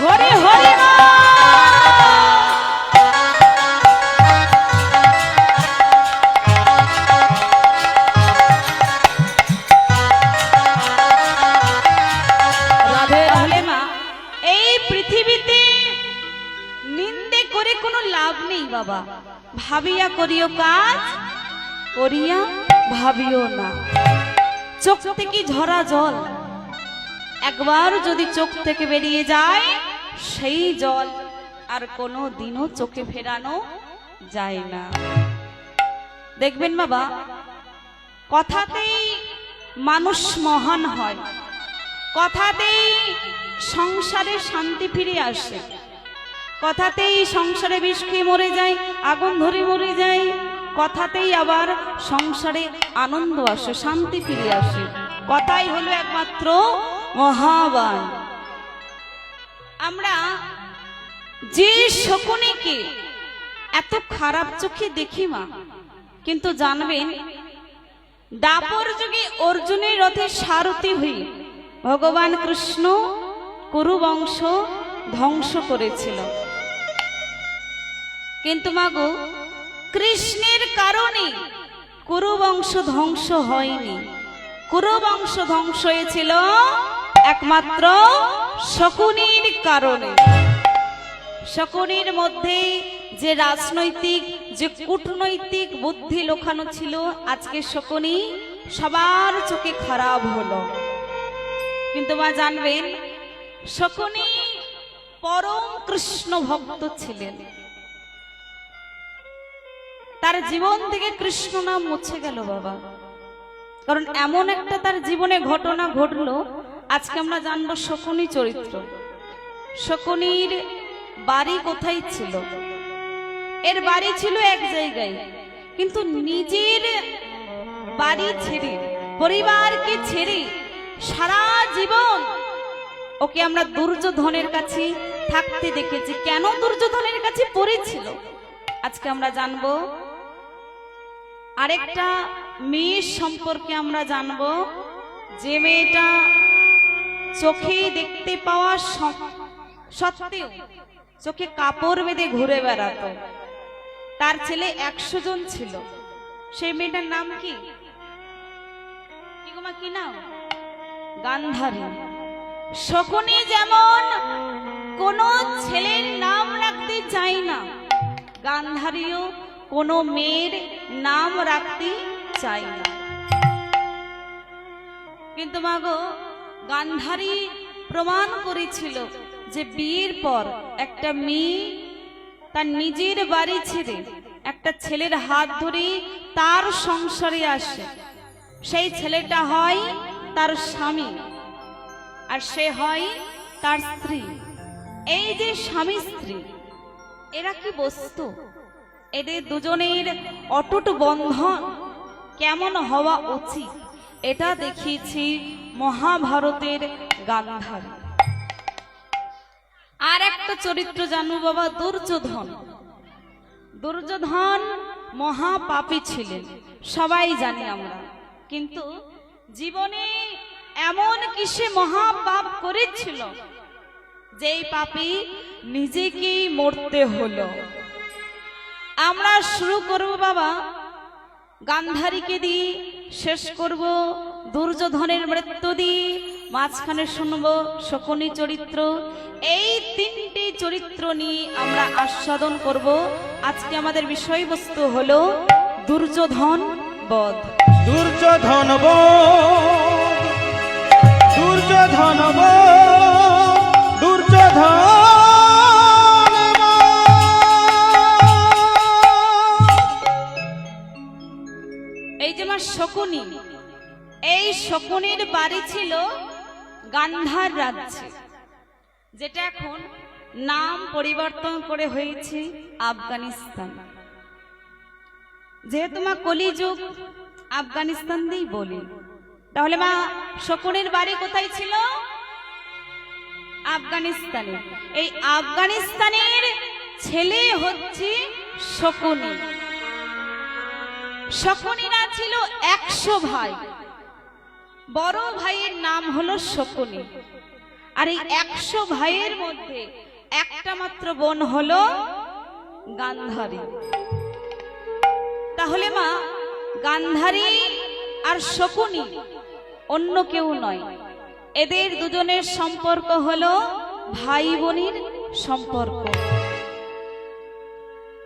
হরি হরি বাবা। ভাবিয়া করিও কাজ, করিয়া ভাবিও না। চোখ থেকে ঝরা জল একবার যদি চোখ থেকে বেরিয়ে যায় সেই জল আর কোনো দিনও চোখে ফেরানো যায় না। দেখবেন বাবা, কথাতেই মানুষ মহান হয়, কথাতেই সংসারে শান্তি ফিরে আসে, কথাতেই সংসারে বিষ খেয়ে মরে যায়, আগুন ধরে মরে যায়, কথাতেই আবার সংসারে আনন্দ আসে, শান্তি ফিরে আসে। কথাই হলো একমাত্র মহাবান আমরা যে শকুনিকে এত খারাপ চোখে দেখি মা, কিন্তু জানবেন দাপর যুগে অর্জুনের রথে সারথি হয়ে ভগবান কৃষ্ণ কুরু বংশ ধ্বংস করেছিল। কিন্তু মাগো কৃষ্ণের কারণে কুরু বংশ ধ্বংস হয়নি। কুরু বংশ ধ্বংস হয়েছিল একমাত্র শকুনির কারণে। শকুনির মধ্যে যে রাজনৈতিক, যে কূটনৈতিক বুদ্ধি লোখানো ছিল, আজকে শকুনি সবার চোখে খারাপ হলো। কিন্তু মা জানবেন, শকুনি পরম কৃষ্ণ ভক্ত ছিলেন। তার জীবন থেকে কৃষ্ণ নাম মুছে গেল বাবা। কারণ এমন একটা তার জীবনে ঘটনা ঘটলো আজকে আমরা জানব শকুনি চরিত্র। শকুনির বাড়ি কোথায় ছিল? এর বাড়ি ছিল এক জায়গায়, কিন্তু নিজের বাড়ি ছেড়ে, পরিবারকে ছেড়ে সারা জীবন ওকে আমরা দুর্যোধনের কাছে থাকতে দেখেছি। কেন দুর্যোধনের কাছে পড়েছিল? আজকে আমরা জানব। আরেকটা মেয়ের সম্পর্কে আমরা জানব। যে মেয়েটা চোখে দেখতে পাওয়া সত্ত্বেও চোখে কাপড় বেঁধে ঘুরে বেড়াতো। তার ছেলে একশো জন ছিল। সেই মেয়েটার নাম কি? কি নাম? গান্ধারী। শকুনি যেমন কোন ছেলের নাম রাখতে চায় না, গান্ধারীও কোনো মেয়ের নাম রাখতে চায় না। কিন্তু মাগো গান্ধারী প্রমাণ করেছিল যে বিয়ের পর একটা মেয়ে তার নিজের বাড়ি ছেড়ে একটা ছেলের হাত ধরে তার সংসারে আসে। সেই ছেলেটা হয় তার স্বামী আর সে হয় তার স্ত্রী। এই যে স্বামী স্ত্রী, এরা কি বস্তু? এদের দুজনের অটুট বন্ধন কেমন হওয়া উচিত? এটা দেখিয়েছি মহাভারতের গান্ধারী। আর একটা চরিত্র জানু বাবা, দুর্যোধন। দুর্যোধন মহাপাপী ছিলেন, সবাই জানি আমরা। কিন্তু জীবনে এমন কি সে মহাপাপ করেছিল যেই পাপী নিজেকেই মরতে হলো। আমরা শুরু করব বাবা, গান্ধারীকে দিয়ে শেষ করব দুর্যোধনের মৃত্যু দিয়ে। মাঝখানে শুনব শকুনি চরিত্র। এই তিনটি চরিত্র নিয়ে আমরা আস্বাদন করব। আজকে আমাদের বিষয়বস্তু হলো দুর্যোধন বধ। দুর্যোধন দুর্যোধন দুর্যোধন আমার শকুনি। এই শকুনির বাড়ি ছিল গান্ধার রাজ্যে, যেটা এখন নাম পরিবর্তন করে হয়েছে আফগানিস্তান। যেহেতু মা কলিযুগ, আফগানিস্তান দিয়েই বলি। তাহলে মা শকুনির বাড়ি কোথায় ছিল? আফগানিস্তানে। এই আফগানিস্তানের ছেলে হচ্ছে শকুনি। শকুনিরা ছিল একশো ভাই। বড় ভাইয়ের নাম হলো শকুনি। আর এই একশো ভাইয়ের মধ্যে একটা মাত্র বোন হলো গান্ধারী। তাহলে মা, গান্ধারী আর শকুনি অন্য কেউ নয়। এদের দুজনের সম্পর্ক হলো ভাই বোনের সম্পর্ক।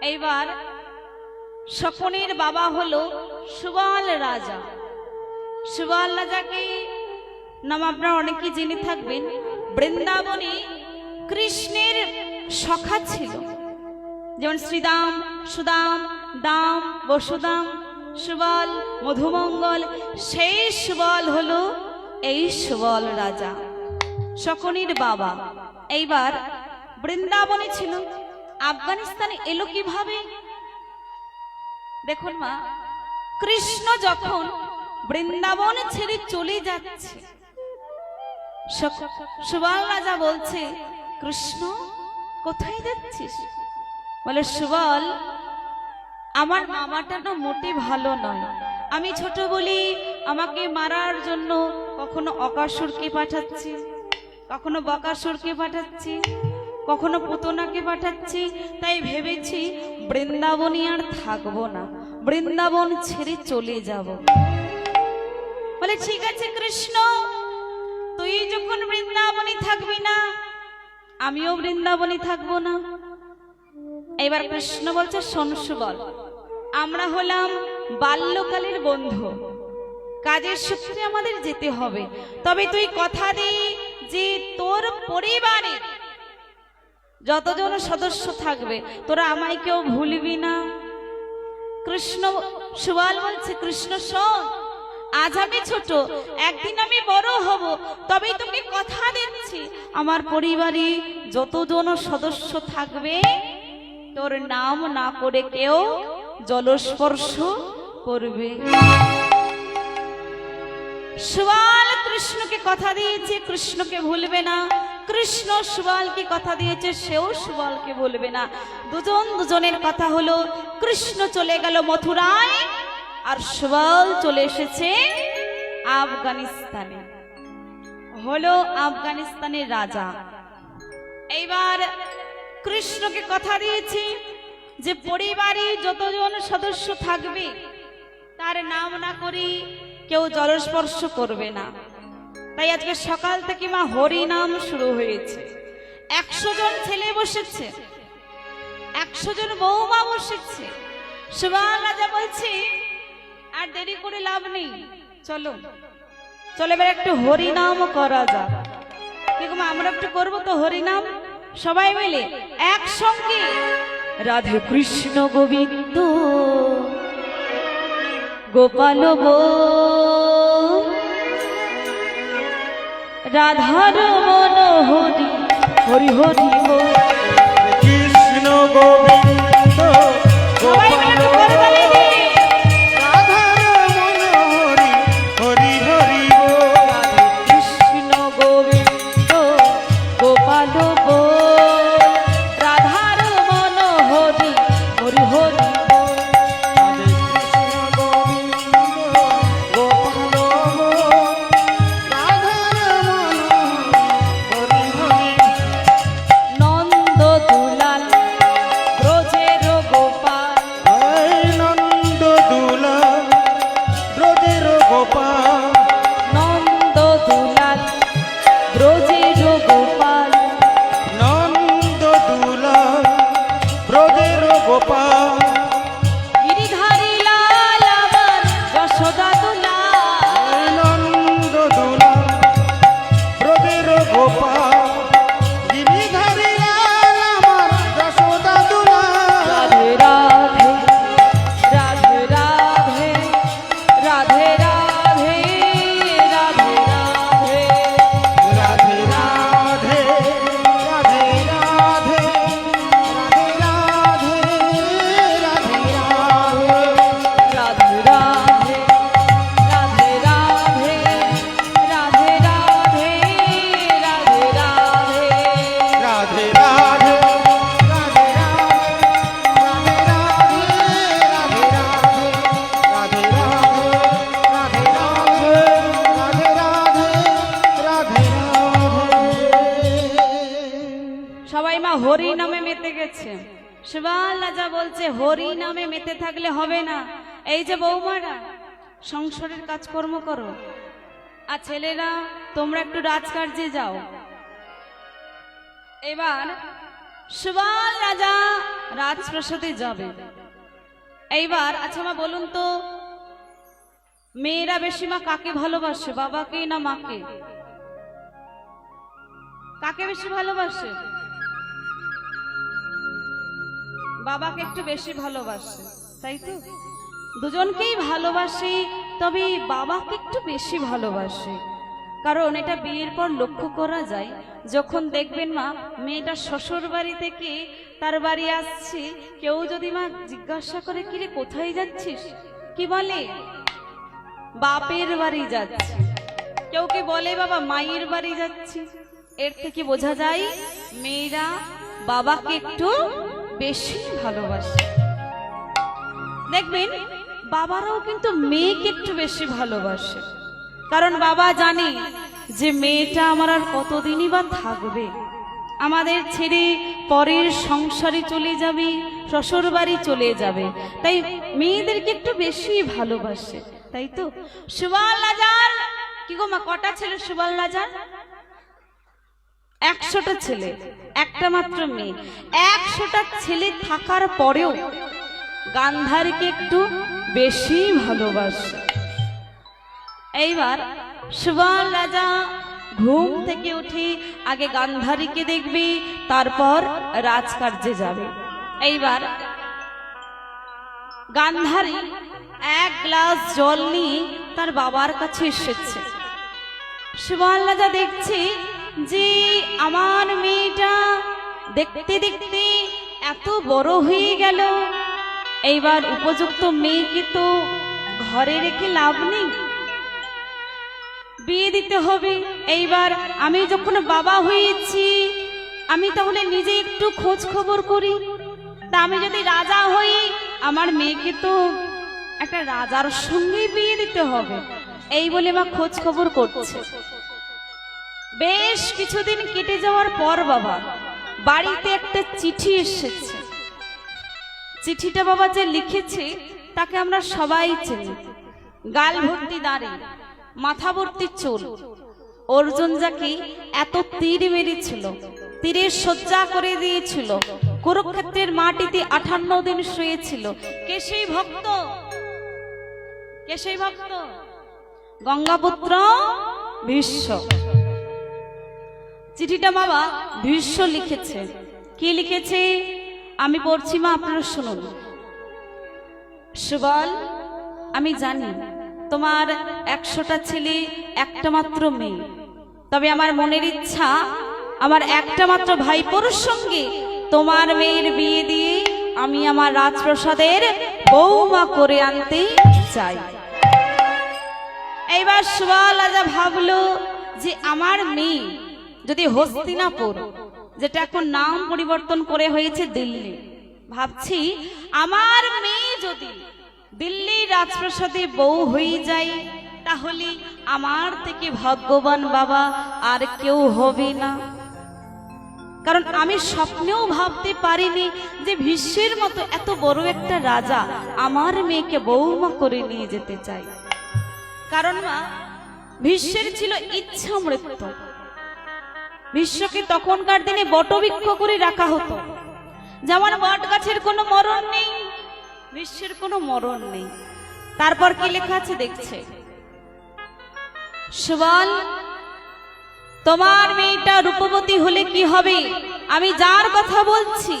এইবার শকুনির বাবা হলো সুবাল রাজা। সুবাল রাজাকে নাম আপনারা অনেকেই জেনে থাকবেন। বৃন্দাবনে কৃষ্ণের সখা ছিল। যেমন শ্রীদাম, সুদাম, দাম, বসুদাম, সুবল, মধুমঙ্গল, সেই সুবল হলো এই সুবল রাজা, শকুনির বাবা। এইবার বৃন্দাবনে ছিল। আফগানিস্তানে এলো কীভাবে? দেখুন মা, কৃষ্ণ যখন বৃন্দাবন ছেড়ে চলে যাচ্ছে সুবল রাজা বলছে, কৃষ্ণ, কোথায় যাচ্ছিস? বলে, সুবল, আমার মামাটা না মোটে ভালো নয়। আমি ছোট বলি, আমাকে মারার জন্য কখনো অকাসুরকে পাঠাচ্ছি, কখনো বকাসুরকে পাঠাচ্ছি, কখনো পুতনাকে পাঠাচ্ছি, তাই ভেবেছি বৃন্দাবনে আর থাকব না। বৃন্দাবন ছেড়ে চলে যাব। বলে, ঠিক আছে কৃষ্ণ, তুই যখন বৃন্দাবনে থাকবি না, আমিও বৃন্দাবনে থাকব না। এবার কৃষ্ণ বলছে শোনসু বল আমরা হলাম বাল্যকালের বন্ধু। কাজের সূত্রে আমাদের যেতে হবে। তবে তুই কথা দি যে তোর পরিবারে যতজন সদস্য থাকবে, তোরা আমায় কেউ ভুলবি না। কৃষ্ণ সুবাল বলছে, কৃষ্ণ, শোন, আজ আমি ছোট, একদিন আমি বড় হব, তবেই তোকে কথা দিচ্ছি। আমার পরিবারে যতজন সদস্য থাকবে, তোর নাম না করে কেউ জলস্পর্শ করবে সুবাল কৃষ্ণকে কথা দিয়েছে, কৃষ্ণকে ভুলবে না। কৃষ্ণ সুবালকে কথা দিয়েছে, সেও সুবালকে বলবে না। দুজন দুজনের কথা হলো, কৃষ্ণ চলে গেল মথুরায় আর সুবাল চলে এসেছে আফগানিস্তানে। হলো আফগানিস্তানের রাজা। এইবার কৃষ্ণকে কথা দিয়েছি যে, পরিবারে যতজন সদস্য থাকবে, তার নাম না করি কেউ জলস্পর্শ করবে না। তাই আজকে সকাল থেকে মা হরি নাম শুরু হয়েছে। একশো জন ছেলে বসেছে। একশো জন বৌমা বসেছে। সুবাল রাজা বলছি, আর দেরি করে লাভ নেই, চলো। চলো এবার একটু হরি নাম করা যাক। কি আমরা একটু করব তো হরিনাম? সবাই মিলে একসঙ্গে। রাধে কৃষ্ণ গোবিন্দ, গোপাল গো রাধার মন হরি হরি হরি কৃষ্ণ গোবিন্দ বলছে হরি নামে মেতে থাকলে হবে না। এই যে বৌমারা, সংসারের কাজকর্ম করো। আর ছেলেরা, তোমরা একটু রাজকার্যে যাও। এবার সুবাল রাজা রাজপ্রাসাদে যাবে। এইবার আচ্ছা মা, বলুন তো, মেয়েরা বেশি মা কাকে ভালোবাসে, বাবাকে না মাকে? কাকে বেশি ভালোবাসে? বাবাকে একটু বেশি ভালোবাসে, তাই তো? দুজনকেই ভালোবাসি, তবে বাবাকে একটু বেশি ভালোবাসে। কারণ এটা বিয়ের পর লক্ষ্য করা যায়, যখন দেখবেন মা, মেয়েটা শ্বশুর বাড়ি থেকে তার বাড়ি আসছে, কেউ যদি মা জিজ্ঞাসা করে, কিরে, কোথায় যাচ্ছিস? কি বলে? বাপের বাড়ি যাচ্ছি। কেউ কি বলে, বাবা, মায়ের বাড়ি যাচ্ছি? এর থেকে বোঝা যায়, মেয়েরা বাবাকে একটু বেশি ভালোবাসে। দেখবেন, বাবারাও কিন্তু মেয়েকে একটু বেশি ভালোবাসে। কারণ বাবা জানে যে মেয়েটা আমার আর কতদিনই বা থাকবে। আমাদের ছেড়ে পরের সংসারে চলে যাবে শ্বশুর বাড়ি চলে যাবে। তাই মেয়েদেরকে একটু বেশি ভালোবাসে, তাই তো? সুবাল রাজার কি গো মা, কটা ছেলে সুবাল রাজার একশোটা ছেলে, একটা মাত্র মেয়ে। একশোটা ছেলে থাকার পরেও গান্ধারীকে একটু বেশি ভালোবাসে। এইবার সুবল রাজা ঘুম থেকে উঠে আগে গান্ধারীকে দেখবে, তারপর রাজকার্যে যাবে। এইবার গান্ধারী এক গ্লাস জল নিয়ে তার বাবার কাছে এসেছে। সুবল রাজা দেখছে যে আমার মেয়েটা দেখতে দেখতে এত বড় হয়ে গেল। এইবার উপযুক্ত মেয়েকে তো ঘরে রেখে লাভ নেই। বিয়ে দিতে হবে। এইবার আমি যখন বাবা হয়েছি, আমি তাহলে নিজে একটু খোঁজ খবর করি। তা আমি যদি রাজা হই, আমার মেয়েকে তো একটা রাজার সঙ্গে বিয়ে দিতে হবে। এই বলে মা খোঁজ খবর করছে। বেশ কিছুদিন কেটে যাওয়ার পর বাবা, বাড়িতে একটা চিঠি এসেছে। চিঠিটা বাবা যে লিখেছে, তাকে আমরা সবাই চিনি। গাল ভর্তি দাঁড়ি, মাথা ভর্তি চুল। অর্জুন যাকে এত তীর মেরেছিল, তীরের শয্যা করে দিয়েছিল, কুরুক্ষেত্রের মাটিতে আঠান্ন দিন শুয়েছিল। কে সেই ভক্ত? কে সেই ভক্ত? গঙ্গাপুত্র ভীষ্ম চিঠিটা বাবা ভীষ্ম লিখেছে। কি লিখেছে? আমি পড়ছি মা, আপনারা শুনুন। সুবল, আমি জানি তোমার একশোটা ছেলে একটা মাত্র মেয়ে। তবে আমার মনের ইচ্ছা, আমার একটা মাত্র ভাইপোর সঙ্গে তোমার মেয়ের বিয়ে দিয়ে আমি আমার রাজপ্রসাদের বৌমা করে আনতে চাই। এইবার সুবল রাজা ভাবলো যে আমার মেয়ে যদি হস্তিনাপুর, যেটা এখন নাম পরিবর্তন করে হয়েছে দিল্লি। ভাবছি, আমার মেয়ে যদি দিল্লি রাজপ্রাসাদে বউ হয়ে যায়, তাহলে আমার থেকে ভাগ্যবান বাবা আর কেউ হবে না। কারণ আমি স্বপ্নেও ভাবতে পারিনি যে ভীষ্মের মতো এত বড় একটা রাজা আমার মেয়েকে বৌমা করে নিয়ে যেতে চাই কারণ মা, ভীষ্মের ছিল ইচ্ছা মৃত্যু বিশ্বকে তখনকার দিনে বটবৃক্ষ করে রাখা হতো। যেমন বট গাছের কোনো মরণ নেই, বিশ্বের কোনো মরণ নেই। তারপর কি লেখা আছে দেখছে? সুবল, তোমার মেয়েটা রূপবতী হলে কি হবে? আমি যার কথা বলছি।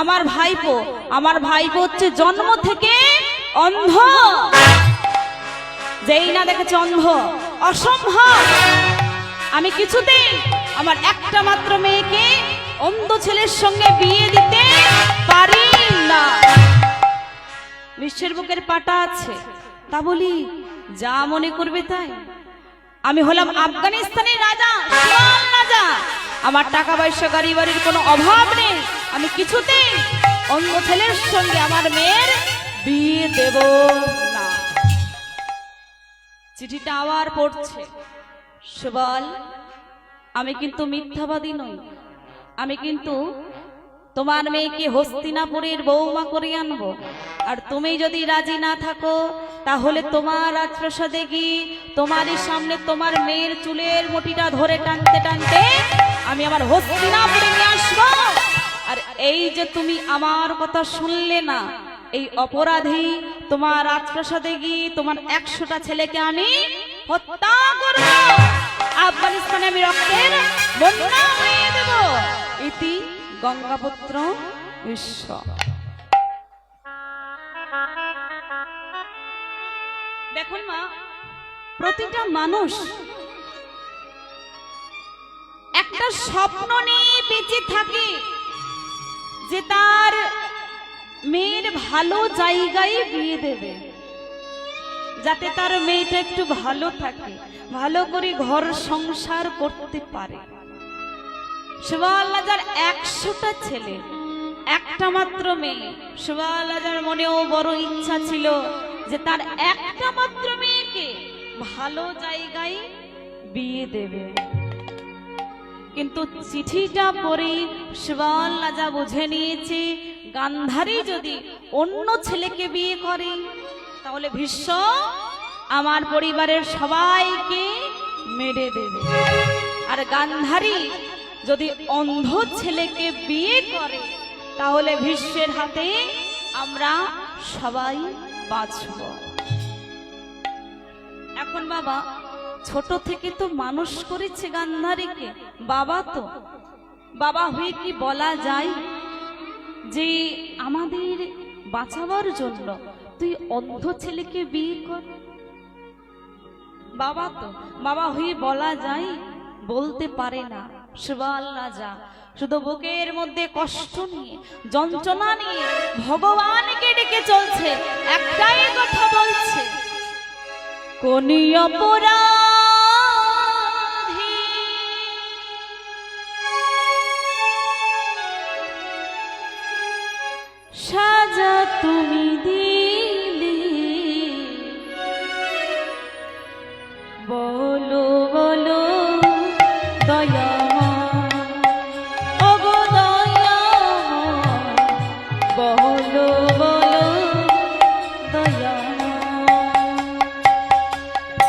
আমার ভাইপো আমার ভাইপো হচ্ছে জন্ম থেকে অন্ধ। যেই না দেখেছে অন্ধ, অসম্ভব। আমি কিছুতেই আমার একটা মাত্র মেয়েকে অন্ধ ছেলের সঙ্গে বিয়ে দিতে পারি না। বিশ্বের বুকের পাটা আছে, তা বলি যা মনে করবে তাই। আমি হলাম আফগানিস্তানের রাজা রাজা। আমার টাকা পয়সা গাড়ি বাড়ির কোনো অভাব নেই। আমি কিছুতেই অন্য ছেলের সঙ্গে আমার মেয়ের বিয়ে দেব না। চিঠিটা আবার পড়ছে। সুবল, আমি কিন্তু মিথ্যাবাদী নই। আমি কিন্তু তোমার মেয়েকে হস্তিনাপুরের বৌমা করে আনব। আর তুমি যদি রাজি না থাকো, তাহলে তোমার রাজপ্রসাদে গিয়ে তোমারই সামনে তোমার মেয়ের চুলের মুটিটা ধরে টানতে টানতে আমি আমার হস্তিনাপুরে নিয়ে আসব। আর এই যে তুমি আমার কথা শুনলে না, এই অপরাধী তোমার রাজপ্রাসাদে গিয়ে তোমার একশোটা ছেলেকে আমি হত্যা করব। আফগানিস্তানে আমি রক্তের বন্যা হয়ে দেব। ইতি গঙ্গাপুত্র বিশ্ব। দেখুন মা, প্রতিটা মানুষ একটা স্বপ্ন নিয়ে বেঁচে থাকে যে তার মেয়ের ভালো জায়গায় বিয়ে দেবে। যাতে তার মেয়েটা একটু ভালো থাকে, ভালো করে ঘর সংসার করতে পারে। শিবাল্লাজার একশোটা ছেলে, একটা মাত্র মেয়ে। শিবাল্লাজার মনেও বড় ইচ্ছা ছিল যে তার একটা মাত্র মেয়েকে ভালো জায়গায় বিয়ে দেবে। কিন্তু চিঠিটা পড়ে শিবাল রাজা বুঝে নিয়েছে, গান্ধারী যদি অন্য ছেলেকে বিয়ে করে তাহলে ভীষ্ম আমার পরিবারের সবাইকে মেরে দেবে। আর গান্ধারী যদি অন্ধ ছেলেকে বিয়ে করে, তাহলে ভীষ্মের হাতে আমরা সবাই বাঁচব। এখন বাবা, ছোট থেকে তো মানুষ করেছে গান্ধারীকে, বাবা তো। বাবা হয়ে কি বলা যায় যে আমাদের বাঁচাবার জন্য তুই অন্ধ ছেলেকে বিয়ে কর। বাবা তো, বাবা হয়ে বলা যায়, বলতে পারে না। শিবাল্লা যা শুধু বুকের মধ্যে কষ্ট নিয়ে, যন্ত্রণা নিয়ে ভগবানকে ডেকে চলছে, একটাই কথা বলছে, কোন অপরাধী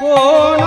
কোন